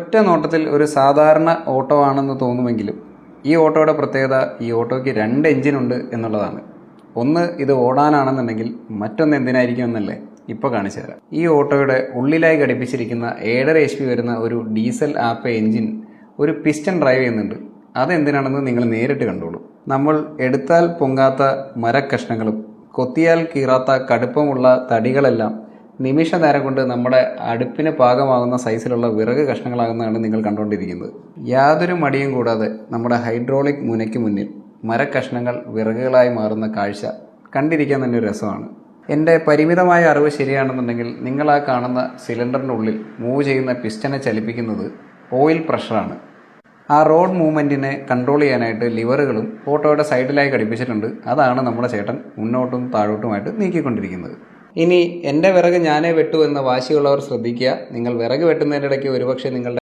ഒറ്റ നോട്ടത്തിൽ ഒരു സാധാരണ ഓട്ടോ ആണെന്ന് തോന്നുമെങ്കിലും ഈ ഓട്ടോയുടെ പ്രത്യേകത ഈ ഓട്ടോയ്ക്ക് രണ്ട് എഞ്ചിനുണ്ട് എന്നുള്ളതാണ്. ഒന്ന് ഇത് ഓടാനാണെന്നുണ്ടെങ്കിൽ മറ്റൊന്ന് എന്തിനായിരിക്കും എന്നല്ലേ ഇപ്പോൾ കാണിച്ചു തരാം. ഈ ഓട്ടോയുടെ ഉള്ളിലായി ഘടിപ്പിച്ചിരിക്കുന്ന ഏഴര എച്ച് പി വരുന്ന ഒരു ഡീസൽ ആപ്പ് എഞ്ചിൻ ഒരു പിസ്റ്റൺ ഡ്രൈവ് ചെയ്യുന്നുണ്ട്. അതെന്തിനാണെന്ന് നിങ്ങൾ നേരിട്ട് കണ്ടോളൂ. നമ്മൾ എടുത്താൽ പൊങ്ങാത്ത മരക്കഷ്ണങ്ങളും കൊത്തിയാൽ കീറാത്ത കടുപ്പമുള്ള തടികളെല്ലാം നിമിഷ നേരം കൊണ്ട് നമ്മുടെ അടുപ്പിന് പാകമാകുന്ന സൈസിലുള്ള വിറക് കഷ്ണങ്ങളാകുന്നതാണ് നിങ്ങൾ കണ്ടുകൊണ്ടിരിക്കുന്നത്. യാതൊരു മടിയും കൂടാതെ നമ്മുടെ ഹൈഡ്രോളിക് മുനയ്ക്ക് മുന്നിൽ മരക്കഷ്ണങ്ങൾ വിറകുകളായി മാറുന്ന കാഴ്ച കണ്ടിരിക്കാൻ തന്നെ ഒരു രസമാണ്. എന്റെ പരിമിതമായ അറിവ് ശരിയാണെന്നുണ്ടെങ്കിൽ നിങ്ങൾ ആ കാണുന്ന സിലിണ്ടറിന്റെ ഉള്ളിൽ മൂവ് ചെയ്യുന്ന പിസ്റ്റനെ ചലിപ്പിക്കുന്നത് ഓയിൽ പ്രഷറാണ് ആ റോഡ് മൂവ്മെന്റിനെ കൺട്രോൾ ചെയ്യാനായിട്ട് ലിവറുകളും ഓട്ടോയുടെ സൈഡിലായി ഘടിപ്പിച്ചിട്ടുണ്ട്. അതാണ് നമ്മുടെ ചേട്ടൻ മുന്നോട്ടും താഴോട്ടുമായിട്ട് നീക്കിക്കൊണ്ടിരിക്കുന്നത്. ഇനി എന്റെ വിറക് ഞാനേ വെട്ടു എന്ന വാശിയുള്ളവർ ശ്രദ്ധിക്കുക. നിങ്ങൾ വിറക് വെട്ടുന്നതിന്റെ ഇടയ്ക്ക് ഒരുപക്ഷെ നിങ്ങളുടെ